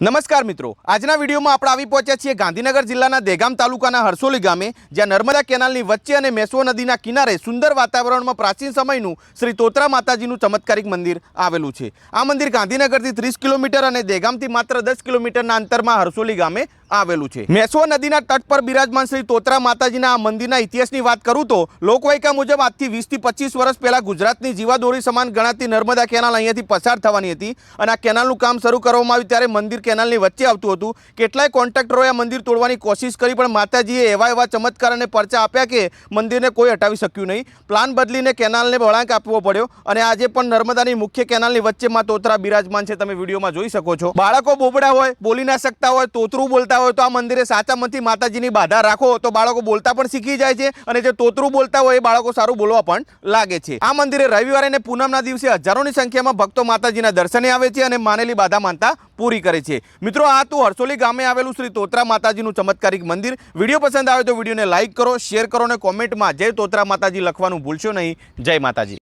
નમસ્કાર મિત્રો, આજના વિડીયોમાં આપણે આવી પહોંચ્યા છીએ ગાંધીનગર જિલ્લાના દેગામ તાલુકાના હરસોલી ગામે, જ્યાં નર્મદા કેનાલની વચ્ચે અને મેસો નદીના કિનારે સુંદર વાતાવરણમાં પ્રાચીન સમયનું શ્રી તોતરા માતાજીનું ચમત્કારિક મંદિર આવેલું છે. આ મંદિર ગાંધીનગરથી ત્રીસ કિલોમીટર અને દેગામથી માત્ર દસ કિલોમીટરના અંતરમાં હરસોલી ગામે આવેલું છે. મેસો નદીના તટ પર બિરાજમાન શ્રી તોતરા માતાજીના આ મંદિરના ઇતિહાસની વાત કરું તો, લોકવાયકા મુજબ આજથી વીસથી પચીસ વર્ષ પહેલાં ગુજરાતની જીવાદોરી સમાન ગણાતી નર્મદા કેનાલ અહીંયાથી પસાર થવાની હતી અને આ કેનાલનું કામ શરૂ કરવામાં આવ્યું ત્યારે મંદિર કેનાલની વચ્ચે આવતું હતું. કેટલાય કોન્ટ્રાક્ટરોએ આ મંદિર તોડવાની કોશિશ કરી, પણ માતાજીએ એવા એવા ચમત્કાર અને પરચા આપ્યા કે મંદિરને કોઈ હટાવી શક્યું નહીં. પ્લાન બદલીને કેનાલને વળાંક આપવો પડ્યો અને આજે પણ નર્મદાની મુખ્ય કેનાલની વચ્ચે માં તોતરા બિરાજમાન છે, તમે વિડીયોમાં જોઈ શકો છો. બાળકો બોબડા હોય, બોલી ના શકતા હોય, તોતરું બોલતા હોય તો આ મંદિરે સાચા માતાજીની બાધા રાખો તો બાળકો બોલતા પણ શીખી જાય છે અને જે તોતરું બોલતા હોય એ બાળકો સારું બોલવા પણ લાગે છે. આ મંદિરે રવિવારે અને પૂનમના દિવસે હજારોની સંખ્યામાં ભક્તો માતાજીના દર્શને આવે છે અને માનેલી બાધા માનતા પૂરી કરે છે. મિત્રો, આ તો હરસોલી ગામે આવેલું શ્રી તોતરા માતાજીનું ચમત્કારિક મંદિર. વીડિયો પસંદ આવે તો વિડીયોને લાઇક કરો, શેર કરો અને કોમેન્ટમાં જય તોતરા માતાજી લખવાનું ભૂલશો નહીં. જય માતાજી.